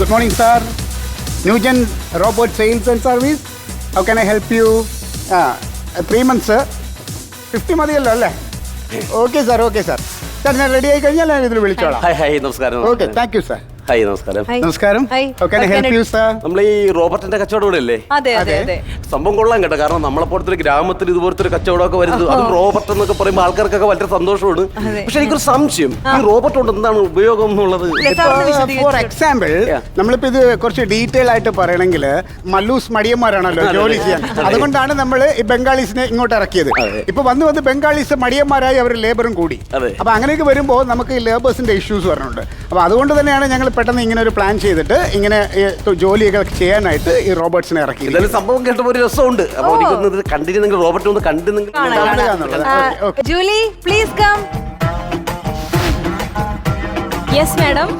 Good morning sir new gen robot sales and service how can I help you ആ three months fifty മതിയല്ലോ അല്ലേ? Okay sir okay sir sir ഞാൻ ready ആയി കഴിഞ്ഞാൽ ഞാൻ ഇതിൽ വിളിച്ചോളാം. ഹായ് ഹായ് നമസ്കാരം okay thank you sir hi നമസ്കാരം. നമസ്കാരം. നമ്മൾ ഈ റോബർട്ടിന്റെ കച്ചവടം ഇവിടെ അല്ലേ അതെ അതെ അതെ. സംഭവം കൊള്ളാം കേട്ടോ. കാരണം നമ്മളെപ്പോലത്തെ ഒരു ഗ്രാമത്തിൽ ഇതുപോലത്തെ ഒരു കച്ചവടമൊക്കെ വരുന്നത് അതും റോബർട്ട് എന്നൊക്കെ പറയുമ്പോൾ ആൾക്കാർക്കൊക്കെ വളരെ സന്തോഷമാണ്. പക്ഷെ എനിക്കൊരു സംശയം. ഈ റോബർട്ട് കൊണ്ട് എന്താണ് ഉപയോഗം എന്നുള്ളത്? ഫോർ എക്സാമ്പിൾ നമ്മളിപ്പോ ഇത് കുറച്ച് ഡീറ്റെയിൽ ആയിട്ട് പറയണമെങ്കിൽ മല്ലൂസ് മടിയന്മാരാണല്ലോ ജോലി. ചെയ്യാൻ. അതുകൊണ്ടാണ് നമ്മൾ ഈ ബംഗാളീസിനെ ഇങ്ങോട്ട് ഇറക്കിയത്. ഇപ്പൊ വന്ന് വന്ന് ബംഗാളീസ് മടിയന്മാരായി അവർ ലേബറും കൂടി. അപ്പൊ അങ്ങനെയൊക്കെ വരുമ്പോൾ നമുക്ക് ഈ ലേബേഴ്സിന്റെ ഇഷ്യൂസ് വരുന്നുണ്ട് അപ്പൊ അതുകൊണ്ട് തന്നെയാണ് ഞങ്ങൾ പെട്ടെന്ന് ഇങ്ങനെ ഒരു പ്ലാൻ ചെയ്തിട്ട് ഇങ്ങനെ ഈ ജോലിയൊക്കെ ചെയ്യാനായിട്ട് ഈ റോബോട്ട്സിനെ ഇറക്കി എന്തായാലും സംഭവം കേട്ടപ്പോൾ ഒരു രസമുണ്ട് അപ്പൊ ഓ. എനിക്കൊന്ന് ഇത് കണ്ടിട്ട് നിങ്ങൾ റോബർട്ട് ഒന്ന് കണ്ട് നിങ്ങൾ കാണാം, കാണാം. okay. Julie please come yes madam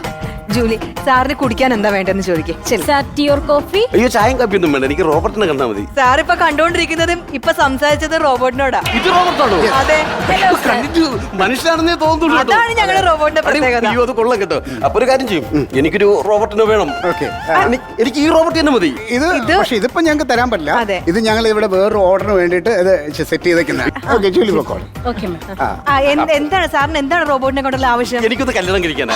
Julie സാറിന് കുടിക്കാൻ എന്താ വേണ്ടെന്ന് ചോദിക്കും. ശരി സാർ ടീ ഓർ കോഫി അയ്യോ ചായം കാപ്പിയൊന്നും വേണ്ട. എനിക്ക് റോബർട്ടിനെ കണ്ടാൽ മതി. സാർ ഇപ്പൊ കണ്ടോണ്ടിരിക്കുന്നതും ഇപ്പൊ സംസാരിച്ചത് റോബോട്ടിനോടാ. ഇത് റോബർട്ടാണോ? അതെ. കണ്ടിട്ട് മനുഷ്യനാണെന്നേ തോന്നുള്ളൂ കേട്ടോ. അതാണ് ഞങ്ങളുടെ റോബോട്ടിന്റെ അടി, പ്രത്യേകത. അയ്യോ അത് കൊള്ളാം കേട്ടോ. അപ്പൊ ഒരു കാര്യം ചെയ്യും. എനിക്കൊരു റോബർട്ടിനെ വേണം. എനി- എനിക്ക് ഈ റോബർട്ട് തന്നെ മതി. ഇത് ഇത് പക്ഷെ ഇതിപ്പോ ഞങ്ങൾക്ക് തരാൻ പറ്റില്ല. ഇത് ഞങ്ങൾ ഇവിടെ വേറൊരു ഓർഡറിന് വേണ്ടിയിട്ട് ഇത് സെറ്റ് ചെയ്തേക്കുന്നത് ഓക്കെ ജൂലി പൊക്കോളൂ ഓക്കെ മാം ആ, എന്ത്- എന്താണ് സാറിന് എന്താണ് റോബോട്ടിനെ കൊണ്ടുള്ള ആവശ്യം? എനിക്കൊന്ന് കല്യാണം കഴിക്കാനാ.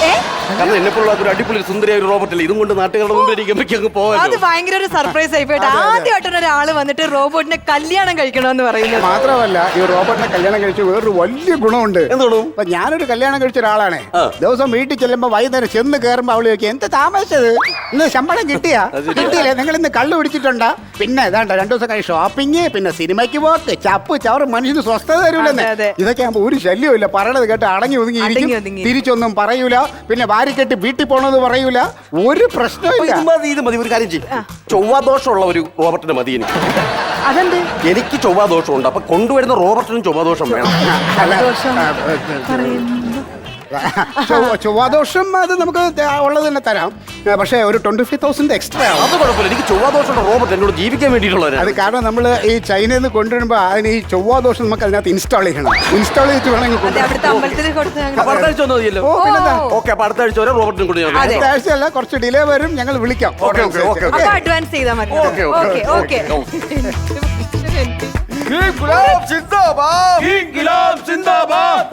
കാരണം എന്നെ പോലുള്ള ഒരു അടിപൊളി സുന്ദരിയായ ഒരു റോബോട്ട് അല്ലേ? ഇതും കൊണ്ട് നാട്ടുകാരുടെ മുമ്പിൽ ഇരിക്കുമ്പോഴേക്ക് അങ്ങ് അത് ഭയങ്കര ഒരു സർപ്രൈസ് ആയി പോയിട്ട്. ആദ്യമായിട്ടാണ് ഒരാൾ വന്നിട്ട് റോബോട്ടിനെ കല്യാണം കഴിക്കണമെന്ന് പറയുന്നത്. മാത്രമല്ല ഈ റോബോട്ടിനെ കല്യാണം കഴിച്ച് വേറൊരു വലിയ ഗുണമുണ്ട്. എന്താണ് അപ്പൊ ഞാനൊരു കല്യാണം കഴിച്ച ഒരാളാണ്. ദിവസം വീട്ടിൽ ചെല്ലുമ്പോ വൈകുന്നേരം ചെന്ന് കയറുമ്പോ അവൾ ചോദിക്കും എന്ത് താമസിച്ചത്? ഇന്ന് ശമ്പളം കിട്ടിയാ? കിട്ടിയില്ലേ? നിങ്ങൾ ഇന്ന് കള്ളു പിടിച്ചിട്ടുണ്ടാ? പിന്നെ ഇതാണ്ട രണ്ടു ദിവസം കഴിഞ്ഞ് ഷോപ്പിംഗ് പിന്നെ സിനിമയ്ക്ക് പോക്ക് ചപ്പ് ചവറ് മനുഷ്യന് സ്വസ്ഥത തരൂലെന്ന്. അതെ. ഇതൊക്കെ ആകുമ്പോ ഒരു ശല്യവും ഇല്ല പറയണത് കേട്ട് അടങ്ങി ഒതുങ്ങി അടങ്ങി ഇരിക്കും ഒതുങ്ങി. തിരിച്ചൊന്നും പറയൂല. പിന്നെ വാരിക്കെട്ടി വീട്ടിൽ പോണെന്ന് പറയൂല. ഒരു പ്രശ്നം പ്രശ്നമില്ല ഇത് മതി ഇത് മതി ഒരു കാര്യം ചെയ്യും. ചൊവ്വാദോഷമുള്ള ഒരു റോബർട്ടിന് മതി എനിക്ക്. അതെന്ത്? എനിക്ക് ചൊവ്വാദോഷമുണ്ട് അപ്പൊ കൊണ്ടുവരുന്ന റോബർട്ടിനും ചൊവ്വാദോഷം വേണം അല്ല, ദോഷം ചൊവ്വാദോഷം അത് നമുക്ക് ഉള്ളത് തന്നെ തരാം. പക്ഷേ ഒരു ട്വന്റി ഫൈവ് തൗസൻഡ് എക്സ്ട്രാ ആവും. അത് കുഴപ്പമില്ല. എനിക്ക് ചൊവ്വാദോഷം റോബോട്ട് എന്നോട് ജീവിക്കാൻ അത് വേണ്ടിയിട്ടുള്ളവരാണ് കാരണം നമ്മൾ ഈ ചൈനയിൽ നിന്ന് കൊണ്ടുവരുമ്പോൾ അതിന് ഈ ചൊവ്വാദോഷം നമുക്ക് അതിനകത്ത് ഇൻസ്റ്റാൾ ചെയ്യണം. ഇൻസ്റ്റാൾ ചെയ്തിട്ട് വേണമെങ്കിൽ അതെ. അവിടുത്തെ അമ്പലത്തിൽ കൊടുത്ത് ഞങ്ങൾ- അപ്പൊ അടുത്ത ആഴ്ച വന്നാൽ മതിയല്ലോ? ഓ പിന്നെന്താ? ഓക്കെ അപ്പൊ അടുത്ത ആഴ്ച വരെ റോബർട്ടിനെ കൊണ്ട് ഞാൻ അതെ. അടുത്ത ആഴ്ചയല്ല കുറച്ച് ഡിലേ വരും ഞങ്ങൾ വിളിക്കാം. ഓക്കേ, ഓക്കേ, ഓക്കേ, അപ്പൊ അഡ്വാൻസ് ചെയ്താൽ മതി. Okay, okay, okay. ഓക്കെ.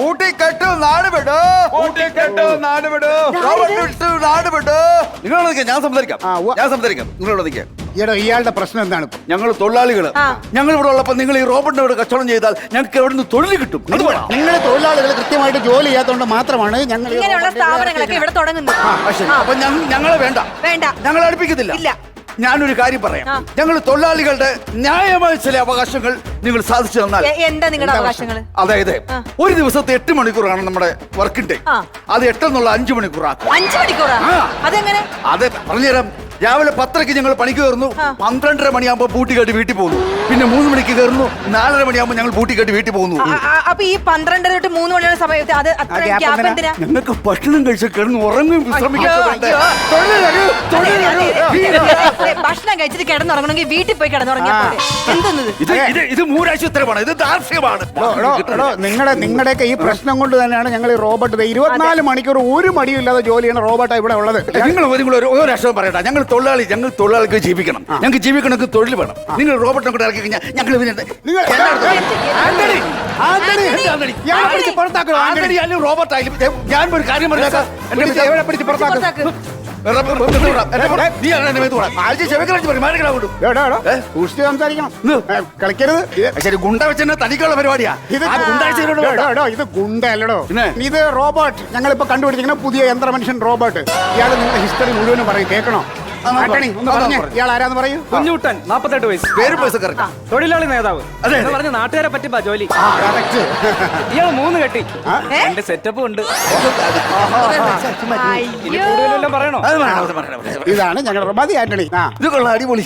കൂട്ടിക്കെട്ടു നാട് ഊട്ടി കൂട്ടിക്കെട്ടു നാട് വിട്. റോബർട്ട് വിട്ടു നാട് വിട്. നിങ്ങളോട് നിൽക്കാം ഞാൻ സംസാരിക്കാം. ഞാൻ സംസാരിക്കാം. നിങ്ങളോട് നിൽക്കാം ഈടോ ഇയാളുടെ പ്രശ്നം എന്താണ്? ഞങ്ങൾ തൊഴിലാളികൾ. ഞങ്ങൾ ഇവിടെ ഉള്ളപ്പോൾ നിങ്ങൾ ഈ റോബർട്ടിനെ ഇവിടെ കച്ചവടം ചെയ്താൽ ഞങ്ങൾക്ക് എവിടെ നിന്ന് തൊഴിൽ കിട്ടും? അത് വേണം. നിങ്ങളെ തൊഴിലാളികൾ കൃത്യമായിട്ട് ജോലി ചെയ്യാത്തതുകൊണ്ട് മാത്രമാണ് ഞങ്ങൾ ഇങ്ങനെയുള്ള സ്ഥാപനങ്ങളൊക്കെ ഇവിടെ തുടങ്ങുന്നത്. അപ്പൊ ഞങ്ങ- ഞങ്ങളെ വേണ്ട. വേണ്ട. ഞങ്ങൾ അടുപ്പിക്കത്തില്ല. ഇല്ല. ഞാനൊരു കാര്യം പറയാം. ഞങ്ങൾ തൊഴിലാളികളുടെ ന്യായമായ ചില അവകാശങ്ങൾ നിങ്ങൾ സാധിച്ചു തന്നാൽ എന്താ നിങ്ങളുടെ അതായത്. ഒരു ദിവസത്തെ എട്ട് മണിക്കൂറാണ് നമ്മുടെ വർക്കിംഗ് ആ. അത് എട്ടെന്നുള്ള അഞ്ചു മണിക്കൂറാക്കും. അഞ്ചു മണിക്കൂറാ. അതെങ്ങനെ? അതെ പറഞ്ഞുതരാം. രാവിലെ പത്തരയ്ക്ക് ഞങ്ങൾ പണിക്ക് കയറുന്നു. പന്ത്രണ്ടര മണിയാകുമ്പോൾ പൂട്ടി കെട്ടി വീട്ടിൽ പോകുന്നു. പിന്നെ മൂന്ന് മണിക്ക് കയറുന്നു. നാലര മണിയാകുമ്പോൾ ഞങ്ങൾ പൂട്ടി കെട്ടി വീട്ടിൽ പോകുന്നു. അപ്പൊ ഈ പന്ത്രണ്ടര തൊട്ട് മൂന്ന് മണിയുടെ സമയത്ത് അത് ഞങ്ങൾക്ക് ഭക്ഷണം കഴിച്ച് കിടന്ന് ഉറങ്ങും ഭക്ഷണം കഴിച്ചിട്ട് കിടന്നുറങ്ങണമെങ്കിൽ വീട്ടിൽ പോയി കിടന്നുറങ്ങിയത് ഇത് ഇത് മൂരാശുത്തരമാണ് ദാർഷ്ട്യമാണ് നിങ്ങളുടെ നിങ്ങളുടെയൊക്കെ ഈ പ്രശ്നം കൊണ്ട് തന്നെയാണ് ഞങ്ങൾ ഈ റോബോട്ട് ഇരുപത്തിനാല് മണിക്കൂർ ഒരു മടിയില്ലാതെ ജോലി ചെയ്യുന്ന റോബോട്ടാണ് ഇവിടെ ഉള്ളത്. നിങ്ങൾ ഒരു രാഷ്ട്രം പറയട്ടെ ഞങ്ങൾ തൊഴിലാളി ഞങ്ങൾ തൊഴിലാളിക്ക് ജീവിക്കണം. ഞങ്ങൾക്ക് ജീവിക്കണമെങ്കിൽ തൊഴിൽ വേണം. നിങ്ങൾ റോബോട്ടിനെ കൂടെ ഇറക്കി കഴിഞ്ഞാൽ ഞങ്ങൾ പിന്നെ? ഇയാളെ റോബോട്ട് ആയാലും ഞാൻ ഒരു കാര്യം ഇത്. ഏ, കളിക്കരുത്. ഇത് ശരി ഗുണ്ട വെച്ചെന്നെ തനിക്കുള്ള പരിപാടിയാ. ഇത് ആ ഗുണ്ടാഴ്ചയിലോട്ട് എടോ, എടോ, ഗുണ്ടല്ലടോ ഇത് റോബോട്ട് ഞങ്ങളിപ്പോ കണ്ടുപിടിച്ചിരിക്കുന്ന പുതിയ യന്ത്ര മനുഷ്യൻ റോബോട്ട് ഇയാൾ നിങ്ങളുടെ ഹിസ്റ്ററി മുഴുവനും പറയും കേൾക്കണോ? ഇയാൾ ആരാന്ന് പറയൂ. കുഞ്ഞുട്ടൻ നാപ്പത്തെട്ട് വയസ്സ്. പേര് തൊഴിലാളി നേതാവ്. അതെ. എന്ന് പറഞ്ഞ് നാട്ടുകാരെ പറ്റിപ്പാ ജോലി. ഇയാൾ മൂന്ന് കെട്ടി. എന്റെ സെറ്റപ്പ് ഉണ്ട്. ഇനി അയ്യോ. കൂടുതലെല്ലാം പറയണോ. ഇതാണ് ഞങ്ങളുടെ മതി ആന്റണി. ആ. ഇത് കൊള്ളാം അടിപൊളി.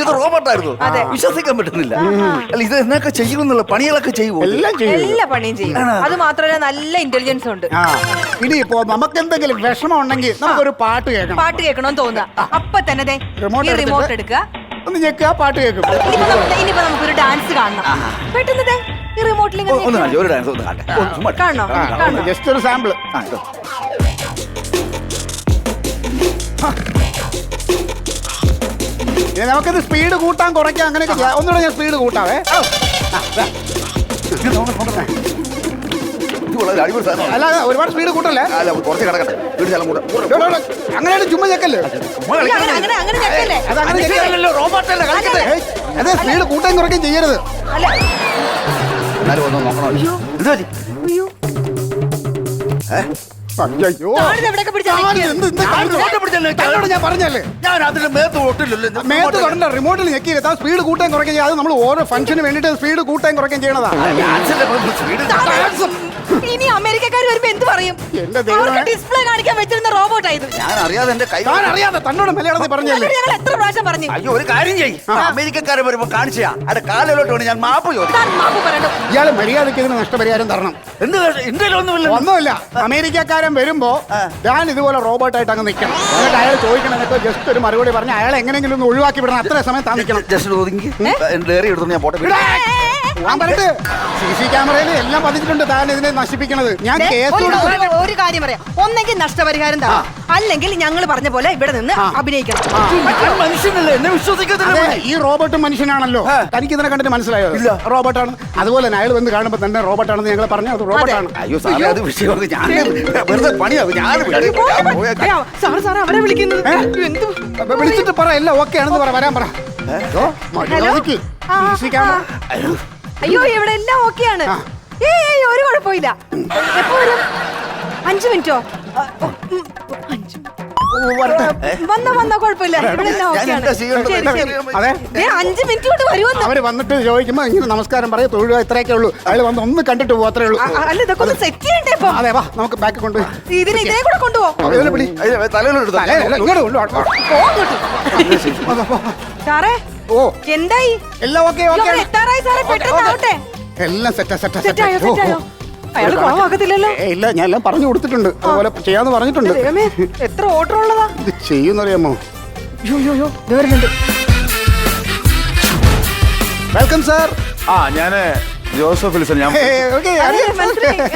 ഇത് റോബോട്ടായിരുന്നു. അതെ. വിശ്വസിക്കാൻ പറ്റുന്നില്ല. അല്ല ഇത് എന്നൊക്കെ ചെയ്യുമെന്നുള്ള പണികളൊക്കെ ചെയ്യുമോ എല്ലാം ചെയ്യും. എല്ലാ പണിയും ചെയ്യും. അത് മാത്രമല്ല നല്ല ഇന്റലിജൻസ് ഉണ്ട്. ആ. ഇനി ഇപ്പോ നമുക്ക് എന്തെങ്കിലും വിഷമം ഉണ്ടെങ്കിൽ നമുക്കൊരു പാട്ട് കേൾക്കണം. പാട്ട് കേൾക്കണമെന്ന് തോന്നുക. അപ്പൊ തന്നെ റിമോട്ട് എടുക്കുക. ഒന്ന് ഞെക്കുക പാട്ട് കേൾക്കും ഇനിയിപ്പോ നമുക്കൊരു ഡാൻസ് കാണണം. പെട്ടെന്ന് ഈ റിമോട്ടിൽ ഒരു ഡാൻസ് ഒന്ന് ജസ്റ്റ് ഒരു സാമ്പിൾ ആ, നമുക്കിത് സ്പീഡ് കൂട്ടാൻ കുറയ്ക്കാം. അങ്ങനെയൊക്കെ ഒന്നുകൂടെ ഞാൻ സ്പീഡ് കൂട്ടാവേ. അടിപൊളി സാധനമാണ്. അല്ല ഒരുപാട് സ്പീഡ് കൂട്ടല്ലേ? അല്ല കുറച്ച് കിടക്കട്ടെ. വീട് സ്ഥലം കൂടെ. അങ്ങനെയാണ് ചുമ്മാ ചെക്കല്ലേ അത് അങ്ങനെ ചെക്കല്ലേ റോബോട്ടല്ലേ കളിക്കട്ടെ. ഏയ്, അതെ സ്പീഡ് കൂട്ടാൻ കുറയ്ക്കുകയും ചെയ്യരുത്. അല്ല. എന്നാലും ഒന്ന് നോക്കണോ. ഇത് മതി. ഞാൻ പറഞ്ഞല്ലേ? ഞാൻ അതിന്റെ മേത്ത് ഒട്ടില്ലല്ലോ. മേത്ത് തൊടണ്ട റിമോട്ടിൽ ഞെക്കിയില്ല. താൻ സ്പീഡ് കൂട്ടാൻ കുറയ്ക്കുകയും ചെയ്യും. അത് നമ്മൾ ഓരോ ഫംഗ്ഷന് വേണ്ടിട്ട് സ്പീഡ് കൂട്ടാൻ കുറയ്ക്കുകയും ചെയ്യണതാ. ഇനി അമേരിക്കക്കാർ വരുമ്പോ എന്ത് പറയും? എന്റെ ദൈവമേ. അവർക്ക് ഡിസ്പ്ലേ കാണിക്കാൻ വെച്ചിരുന്ന റോബോട്ട് ആയിരുന്നു. ഞാൻ അറിയാതെ എന്റെ കൈ ഞാൻ അറിയാതെ തന്നോട് മലയാളത്തിൽ പറഞ്ഞല്ലേ? ഞങ്ങൾ എത്ര പ്രാവശ്യം പറഞ്ഞു? അയ്യോ ഒരു കാര്യം ചെയ്യ്. അമേരിക്കക്കാരെ വരുമ്പോ കാണിച്ചാ അവിടെ കാലിലോട്ട് വേണം ഞാൻ മാപ്പ് ചോദിക്കും. താൻ മാപ്പ് പറയണ്ട. ഇയാൾ മര്യാദയ്ക്ക് ഇതിന് നഷ്ടപരിഹാരം തരണം. എന്ത് ഇന്ത്യയിലൊന്നുമില്ല ഒന്നുമില്ല ഒന്നുമില്ല. അമേരിക്കക്കാരൻ വരുമ്പോ ഞാൻ ഇതുപോലെ റോബോട്ടായിട്ട് അങ്ങ് നിൽക്കണം. എന്നിട്ട് അയാൾ ചോദിക്കണം ജസ്റ്റ് ഒരു മറുപടി പറഞ്ഞ് അയാൾ എങ്ങനെയെങ്കിലും ഒന്ന് ഒഴിവാക്കി വിടണം. അത്ര സമയം താമസിക്കണം ജസ്റ്റ് ഒതുങ്ങി. ഡയറി എടുത്തു ഞാൻ പോട്ടെ. വിടാ. ഞാൻ പറയട്ടെ. സി സി ക്യാമറയിൽ എല്ലാം പതിച്ചിട്ടുണ്ട്. താൻ ഇതിനെ നശിപ്പിക്കണത്. ഞാൻ ദേ, കേസ് ഒരു- കൊടുക്കും ഒരു- ഒരു കാര്യം പറയാം. ഒന്നെങ്കിൽ നഷ്ടപരിഹാരം തരാം അല്ലെങ്കിൽ ഞങ്ങൾ പറഞ്ഞ പോലെ ഇവിടെ നിന്ന് അഭിനയിക്കണം. ഞാൻ മനുഷ്യനല്ലേ? എന്നെ വിശ്വസിക്കത്തില്ല ഈ റോബോട്ട് മനുഷ്യനാണല്ലോ. തനിക്ക് ഇതിനെ കണ്ടിട്ട് മനസ്സിലായോ? ഇല്ല. റോബോട്ടാണ് അതുപോലെ തന്നെ അയാൾ വന്ന് കാണുമ്പോൾ തന്നെ റോബോട്ടാണെന്ന് ഞങ്ങൾ പറഞ്ഞു അത് റോബോട്ടാണ് അയ്യോ സാറേ അത് വിഷയമാണ് ഞാൻ വെറുതെ പണിയാവും ഞാൻ. അയ്യോ, സാറ് സാറ് അവരെ വിളിക്കുന്നത്? എന്ത്? അപ്പൊ വിളിച്ചിട്ട് പറ എല്ലാം ഓക്കെ ആണെന്ന് പറ വരാൻ പറ. ഹലോ? ആ, ക്യാമറ. അയ്യോ. ഇവിടെ എല്ലാം ഓക്കെയാണ് ആണ്. ഏയ് ഏയ്, ഒരു കുഴപ്പമില്ല. എപ്പോഴും അഞ്ചു മിനിറ്റോ? അഞ്ച്. വന്നോ വന്നോ കുഴപ്പമില്ല. മിനിറ്റ് കൊണ്ട് വരുമെന്ന് അവർ വന്നിട്ട് ചോദിക്കുമ്പോ ഇങ്ങനെ നമസ്കാരം പറയാം തൊഴിലോ ഇത്രയൊക്കെ ഉള്ളൂ. അയാൾ വന്ന് ഒന്ന് കണ്ടിട്ട് പോത്രേ ഉള്ളൂ. അല്ല ഇതൊക്കെ ഒന്ന് സെറ്റ് ചെയ്യണ്ടേ ഇപ്പൊ? അതെ വാ നമുക്ക് ബാക്ക് കൊണ്ടുപോയി ഇതിന് ഇതിനെ കൂടെ. അയ്യോ, സാറേ ഓ. എന്തായി? എല്ലാം ഓക്കെ ഓക്കെ എത്താറായി സാറേ പെട്ടെന്ന് ആവട്ടെ. എല്ലാം സെറ്റാ സെറ്റാ സെറ്റായോ സെറ്റായോ അയാൾ കുളമാകത്തില്ലല്ലോ ഇല്ല ഞാൻ എല്ലാം പറഞ്ഞു കൊടുത്തിട്ടുണ്ട്. അതുപോലെ ചെയ്യാന്ന് പറഞ്ഞിട്ടുണ്ട്. എത്ര ഓർഡർ ഉള്ളതാ? ഇത് ചെയ്യുന്നറിയാമോ? വെൽക്കം സാർ ആ ഞാൻ ജോസഫ് ലിസൺ ഞാൻ അതെ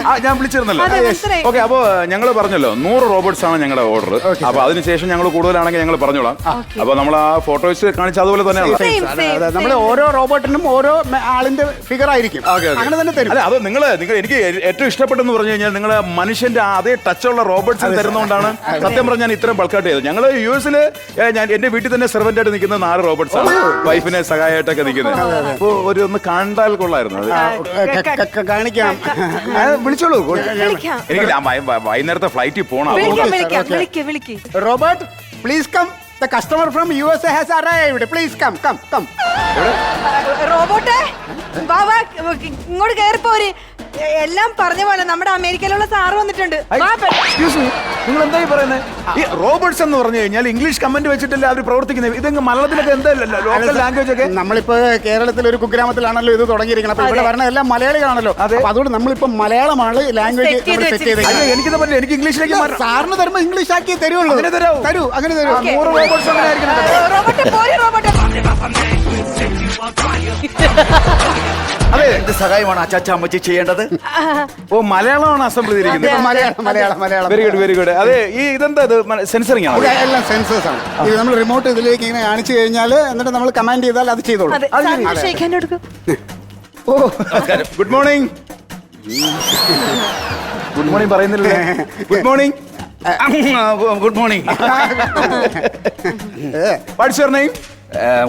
ആ ഞാൻ വിളിച്ചിരുന്നല്ലോ. അതെ മനസ്സിലായി. ഓക്കെ അപ്പോ ഞങ്ങൾ പറഞ്ഞല്ലോ നൂറ് റോബോട്ട്സ് ആണ് ഞങ്ങളുടെ ഓർഡർ. അപ്പൊ അതിനുശേഷം ഞങ്ങൾ കൂടുതലാണെങ്കിൽ ഞങ്ങൾ പറഞ്ഞോളാം. അപ്പൊ നമ്മൾ ആ ഫോട്ടോസ് കാണിച്ച അതുപോലെ തന്നെയാണ് Same, same, നമ്മൾ ഓരോ റോബോട്ടിനും ഓരോ മെ- ആളിന്റെ ഫിഗർ ആയിരിക്കും. ഓക്കെ അങ്ങനെ തന്നെ തരും. അല്ല അത് നിങ്ങൾ നിങ്ങൾ എനിക്ക് ഏറ്റവും ഇഷ്ടപ്പെട്ടെന്ന് പറഞ്ഞു കഴിഞ്ഞാൽ നിങ്ങൾ മനുഷ്യന്റെ ആ അതേ ടച്ചുള്ള റോബോട്ട്സ് തരുന്നതുകൊണ്ടാണ് സത്യം പറഞ്ഞാൽ ഞാൻ ഇത്രയും ബൾക്കായിട്ട് ചെയ്തത്. ഞങ്ങൾ യു എസിൽ ഞാൻ എന്റെ വീട്ടിൽ തന്നെ സെർവന്റായിട്ട് നിൽക്കുന്ന നാല് റോബോട്ട്സ് ആണ് വൈഫിനെ സഹായമായിട്ടൊക്കെ നിൽക്കുന്നത്. അപ്പോൾ ഒരു ഒന്ന് കണ്ടാൽ കൊള്ളായിരുന്നു. അത് കാണിക്കാം. വിളിച്ചോളൂ. വിളിക്കാം. എനിക്ക് വൈകുന്നേരത്തെ ഫ്ലൈറ്റിൽ പോകണം വിളിക്കാം വിളിക്കാം വിളിക്ക് വിളിക്ക്. Robot please come the customer from U S A has arrived please come come come റോബോട്ടെ വാ വാ ഇങ്ങോട്ട് കയറിപ്പോര് എല്ലാം പറഞ്ഞ പോലെ നമ്മുടെ അമേരിക്കയിലുള്ള സാറ് വന്നിട്ടുണ്ട്. വാ പെ- നിങ്ങൾ എന്തായി പറയുന്നത് ഈ റോബോട്ട്സ് എന്ന് പറഞ്ഞു കഴിഞ്ഞാൽ ഇംഗ്ലീഷ് കമന്റ് വെച്ചിട്ടല്ല അവർ പ്രവർത്തിക്കുന്നത് ഇതെങ്ങ് മലയാളത്തിലൊക്കെ എന്താ ലോക്കൽ ലാംഗ്വേജ് ഒക്കെ? നമ്മളിപ്പോ കേരളത്തിൽ ഒരു കുഗ്രാമത്തിലാണല്ലോ ഇത് തുടങ്ങിയിരിക്കുന്നത്. അപ്പൊ ഇവിടെ. വരണ എല്ലാം മലയാളികളാണല്ലോ. അപ്പൊ അതുകൊണ്ട് നമ്മളിപ്പോ മലയാളമാണ് ലാംഗ്വേജ് സെറ്റ് ചെയ്ത് അയ്യോ എനിക്കിത് പറ്റില്ല. എനിക്ക് ഇംഗ്ലീഷിലേക്ക് മാറാം സാറിന് തരുമ്പോ ഇംഗ്ലീഷ് ആക്കി തരുള്ളൂ. അങ്ങനെ തരാം തരൂ അങ്ങനെ തരൂ. നൂറ് റോബോട്ട്സ് അങ്ങനെ ആയിരിക്കണം. റോബോട്ടെ റോബോട്ടെ അതെ. എന്ത് സഹായമാണ് അച്ചാച്ച അമ്മച്ചി ചെയ്യേണ്ടത്? ഓ മലയാളമാണ് അസംബ്ലി ചെയ്തിരിക്കുന്നത് Malayalam Malayalam Malayalam. Very good very good അതെ ഈ ഇതെന്താ ഇത്? സെൻസറിങ് ഇത് ആണ്? എല്ലാം സെൻസേഴ്സ് ആണ്. ഇത് നമ്മൾ റിമോട്ട് ഇതിലേക്ക് ഇങ്ങനെ കാണിച്ചു കഴിഞ്ഞാൽ എന്നിട്ട് നമ്മൾ കമാൻഡ് ചെയ്താൽ അത് ചെയ്തോളൂ. ഓ ഗുഡ് മോർണിംഗ് ഗുഡ് മോർണിംഗ് പറയുന്നില്ലേ good morning good morning what's your name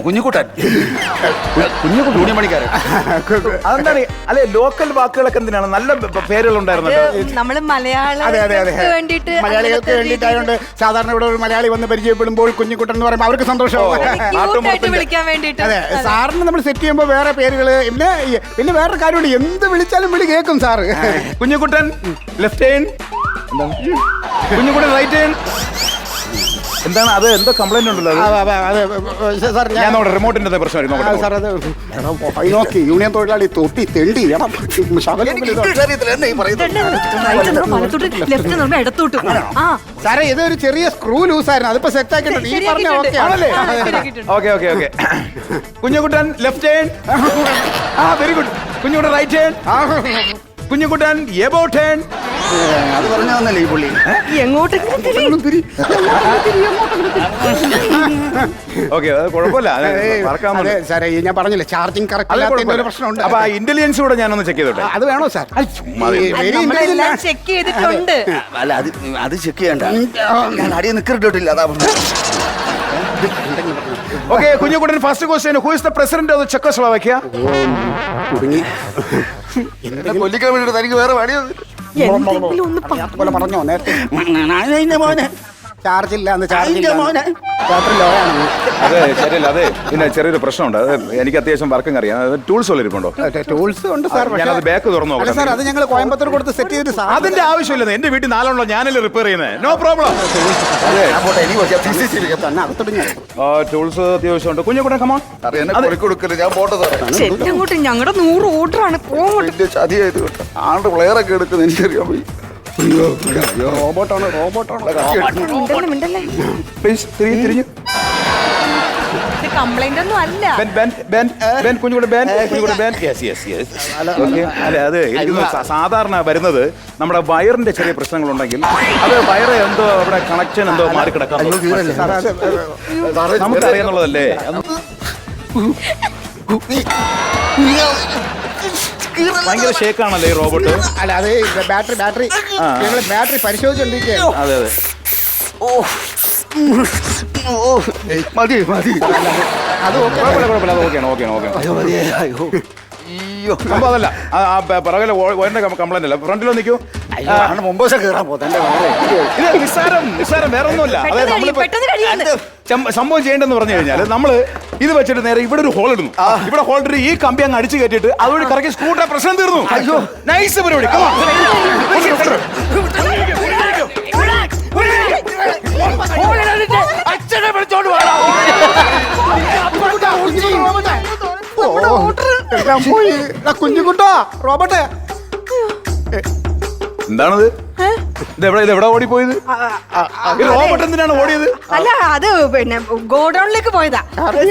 Kunjukuttan Kunjukuttan യൂണിമണിക്കാരൻ അതെന്താണ്? അല്ലെ ലോക്കൽ വാക്കുകളൊക്കെ എന്തിനാണ്? നല്ല പേരുകളുണ്ടായിരുന്നു പേരുകൾ നമ്മൾ വേണ്ടിട്ട് മലയാളികൾക്ക് വേണ്ടിയിട്ടായതുകൊണ്ട് സാധാരണ ഇവിടെ ഒരു മലയാളി വന്ന് പരിചയപ്പെടുമ്പോൾ കുഞ്ഞുകുട്ടൻ എന്ന് പറയുമ്പോൾ അവർക്ക് സന്തോഷമാവും. അതെ സാറിന് നമ്മൾ സെറ്റ് ചെയ്യുമ്പോൾ വേറെ പേരുകൾ പിന്നെ പിന്നെ വേറൊരു കാര്യമുണ്ട്. എന്ത് വിളിച്ചാലും വിളി കേൾക്കും sir. Kunjukuttan left hand Kunjukuttan right hand എന്താണ് അത് എന്തോ കംപ്ലൈന്റ് ഉണ്ടല്ലോ ആ, അത്? ആ, ആ, അതെ സാർ ഞാൻ നോക്കട്ടെ റിമോട്ടിന്റെ പ്രശ്നം നോക്കട്ടെ സാർ അത് എടാ, പോയി നോക്കി യൂണിയൻ തൊഴിലാളി തൊട്ടി തെണ്ടി എടാ, ശകലം എനിക്ക് പോലും ഇത് ഇംഗ്ലീഷ് അറിയത്തില്ല എന്നെ ഈ പറയുന്നത്. റൈറ്റ് നമ്മൾ വലത്തോട്ട് ലെഫ്റ്റ് നമ്മൾ ഇടത്തോട്ട്. ആ. സാറേ ഇതൊരു ചെറിയ സ്ക്രൂ ലൂസ് ആയിരുന്നു അതിപ്പോ സെറ്റ് ആക്കിയിട്ടുണ്ട്. ഈ പറഞ്ഞ ശരിയാക്കിയിട്ടുണ്ട്. ഓക്കെ ആണല്ലേ ആ, ശരിയാക്കിയിട്ടുണ്ട്. Okay okay okay Kunjukuttan left hand ആ very good Kunjukuttan right hand Kunjukuttan Abbott hand അത് പറഞ്ഞു തന്നല്ലേ ഈ പുള്ളി? എങ്ങോട്ടെങ്കിലും തിരി. ഓക്കെ അത് കുഴപ്പമില്ല. അത് മറക്കാവുന്നുണ്ട് അതെ സാറേ ഈ ഞാൻ പറഞ്ഞില്ലേ ചാർജിങ് കറക്റ്റ് അത് അല്ലാത്തതിന്റെ ഒരു കുഴപ്പമില്ല. പ്രശ്നമുണ്ട്. അപ്പൊ ആ ഇന്റലിജൻസ് കൂടെ ഞാനൊന്ന് ചെക്ക് ചെയ്തോട്ടെ? അത് വേണോ സാർ? മതി. വെരി നമ്മളെല്ലാം ചെക്ക് ചെയ്തിട്ടുണ്ട്. അല്ല അത് അത് ചെക്ക് ചെയ്യണ്ട. ഞാൻ അടിയിൽ നിക്കറിട്ടില്ല അതാ okay Kunjukuttan first question who is the president of Czechoslovakia കുടുങ്ങി. കൊല്ലിക്കാൻ വേണ്ടിട്ട് തനിക്ക് വേറെ പണിയൊന്നും എന്തെങ്കിലും ഒന്ന് പറഞ്ഞോ. നേരത്തെ. മോനെ. ചാർജ് ഇല്ല അന്ന് ചാർജ് ഇല്ല മോനെ. ബാറ്ററി ലോ ആണ് അതെ ശരിയല്ല അതെ. പിന്നെ ചെറിയൊരു പ്രശ്നമുണ്ട്. അത് എനിക്ക് അത്യാവശ്യം വർക്കും അറിയാം. ടൂൾസ് ഇരിപ്പുണ്ടോ? ടൂൾസ് ഉണ്ട് സാർ പക്ഷേ- ഞാനത് back തുറന്ന് അല്ല. സാർ അത് ഞങ്ങൾ കോയമ്പത്തൂർ കൊടുത്ത് സെറ്റ് ചെയ്തിട്ട് സാർ അതിന്റെ ആവശ്യമില്ല എന്റെ വീട്ടിൽ നാലാണല്ലോ ഞാനല്ലേ റിപ്പയർ ചെയ്യുന്നത് നോ പ്രോബ്ലം അതെ ഞാൻ പോട്ടെ എനിക്ക് പോയി. ഞാൻ തിരിച്ച് തന്നെ അകത്തോട്ട് ഞാൻ ടൂൾസ് അത്യാവശ്യമുണ്ട് കുഞ്ഞുകുട്ടൻ കമാ സാറേ, എന്നെ കൊടുക്കരുത് ഞാൻ പോട്ടെ സാറേ. ചെറ്റങ്ങോട്ട് ഞങ്ങളുടെ നൂറ് ഓർഡറാണ് പോങ്ങോട്ട് വലിയ ചതിയായത് കേട്ടോ. ഒക്കെ എടുക്കുന്നത് എനിക്കറിയാൻ പോയി റോബോട്ടാണ് റോബോട്ടാണ്. മിണ്ടല്ലേ മിണ്ടല്ലേ പ്ലീസ് തിരിഞ്ഞ് തിരിഞ്ഞ്. ഇത് കംപ്ലൈന്റ് ഒന്നും അല്ല. ബെൻ ബെൻ ബെൻ ബെൻ കുഞ്ഞുകൂടെ Ben കുഞ്ഞുകൂടെ Ben. Yes yes yes okay. അല്ല അത് എനിക്ക് തോന്നുന്നു സാ- സാധാരണ വരുന്നത് നമ്മുടെ വയറിന്റെ ചെറിയ പ്രശ്നങ്ങൾ ഉണ്ടെങ്കിൽ അത് വയറ് എന്തോ അവിടെ കണക്ഷൻ എന്തോ മാറി കിടക്കാൻ സാർ അത് സാറേ, നമുക്കറിയാന്നുള്ളതല്ലേ ഭയങ്കര ഷേക്ക് ആണല്ലോ ഈ റോബോട്ട്. അല്ല അത് ബാറ്ററി ബാറ്ററി. ഞങ്ങൾ ബാറ്ററി പരിശോധിച്ചോണ്ടിരിക്കുകയാണ് അതെ അതെ. ഓ. മതി മതി. അത് ഓക്കെ കുഴപ്പമില്ല കുഴപ്പമില്ല. അത് ഓക്കെയാണ് ഓക്കെയാണ് ഓക്കെയാണ്. അയ്യോ അതല്ല. ആ പിറകിലെ ഓരന്റെ കംപ്ലൈന്റ് അല്ല. ഫ്രണ്ടിലോ നിൽക്കൂ അയ്യോ ആണ് മുമ്പ് ദിവസം കയറാൻ പോന്നെ ഇത് നിസ്സാരം നിസ്സാരം വേറെ ഒന്നുമില്ല പെട്ടെന്ന് കഴിയും, സംഭവം ചെയ്യേണ്ടെന്ന് പറഞ്ഞു കഴിഞ്ഞാൽ നമ്മൾ ഇത് വെച്ചിട്ട് നേരെ ഇവിടെ ഒരു ഹോൾ ഇടുന്നു. ഇവിടെ ഹോൾ ഇട്ട് ഈ കമ്പി അങ്ങ് അടിച്ചു കയറ്റിട്ട് അതുവഴി കറക്കി സ്കൂട്ടർ പ്രശ്നം തീർന്നു. അയ്യോ. നൈസ് പരിപാടി. Come on. കൊണ്ടുവരൂ, കൊണ്ടുവരൂ. അച്ഛനെ വിളിച്ചോണ്ട് വേണം എല്ലാം പോയി ദാ കുഞ്ഞുകുട്ടോ റോബോട്ട് എന്താണത്? ഇത് ഇതെവിടെ ഇത് എവിടെ ഓടിപ്പോയത് റോബോട്ട് എന്തിനാണ് ഓടിയത്? അല്ല അത് പിന്നെ ഗോഡൌണിലേക്ക് പോയതാ.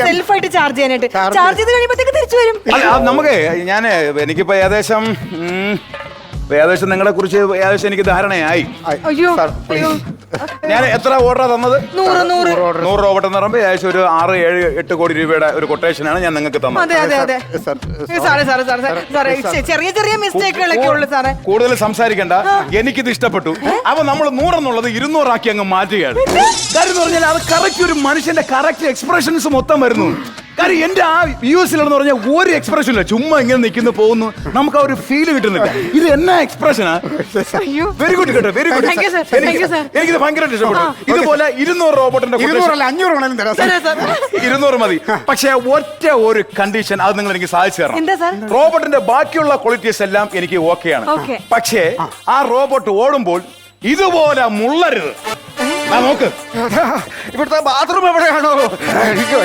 സെൽഫ് ആയിട്ട് ചാർജ് ചെയ്യാനായിട്ട്. ചാർജ് ചെയ്ത് കഴിയുമ്പോഴത്തേക്ക് തിരിച്ചു വരും. നമുക്ക് ഞാൻ എനിക്കിപ്പോ ഏകദേശം ഏകദേശം നിങ്ങളെ കുറിച്ച് ഏകദേശം എനിക്ക് ധാരണയായി. അയ്യോ ഞാൻ എത്ര ഓർഡർ തന്നത്? നൂറ് നൂറ്. നൂറ് രൂപ എന്ന് പറയുമ്പോൾ ഏകദേശം ഒരു ആറ് ഏഴ് എട്ട് കോടി രൂപയുടെ ഒരു കൊട്ടേഷനാണ് ഞാൻ നിങ്ങൾക്ക് തന്നത്. അതെ അതെ അതെ. സാർ ഏ, സാറേ സാറേ സാറേ സാറേ, സാറേ ചെറിയ ചെറിയ മിസ്റ്റേക്കുകളൊക്കെ ഉള്ളു സാറേ. കൂടുതൽ സംസാരിക്കണ്ട. എനിക്കിത് ഇഷ്ടപ്പെട്ടു. അപ്പൊ നമ്മൾ നൂറെന്നുള്ളത് ഇരുന്നൂറാക്കി അങ്ങ് മാറ്റുകയാണ്. കാര്യം പറഞ്ഞാൽ അത് കറക്റ്റ് ഒരു മനുഷ്യന്റെ കറക്റ്റ് എക്സ്പ്രഷൻസ് മൊത്തം വരുന്നു. കാര്യം എന്റെ ആ വ്യൂസിലെന്ന് പറഞ്ഞാൽ ഒരു എക്സ്പ്രഷൻ ഇല്ല. ചുമ്മാ ഇങ്ങനെ നിൽക്കുന്നു പോകുന്നു. നമുക്ക് ആ ഒരു ഫീൽ കിട്ടുന്നില്ല. ഇത് എന്നാ എക്സ്പ്രഷനാ വെരി ഗുഡ് കേട്ടോ very good Thank you, sir. Thank you, sir. എനിക്കിത് ഭയങ്കരമായിട്ട് ഇഷ്ടപ്പെട്ടു. ഇതുപോലെ ഇരുന്നൂറ് റോബോട്ടിന്റെ ഇരുന്നൂറല്ല അഞ്ഞൂറ് വേണേലും തരാം സാർ ഇരുന്നൂറ് മതി. പക്ഷേ ഒറ്റ ഒരു കണ്ടീഷൻ അത് നിങ്ങൾ എനിക്ക് സാധിച്ചു എന്താ? തരണം റോബോട്ടിന്റെ ബാക്കിയുള്ള ക്വാളിറ്റീസ് എല്ലാം എനിക്ക് ഓക്കെയാണ് Okay. പക്ഷേ ആ. റോബോട്ട് ഓടുമ്പോൾ ഇതുപോലെ മുള്ളരുത്. ദാ നോക്ക്. ഇവിടുത്തെ ബാത്റൂം എവിടെയാണോ? എനിക്ക്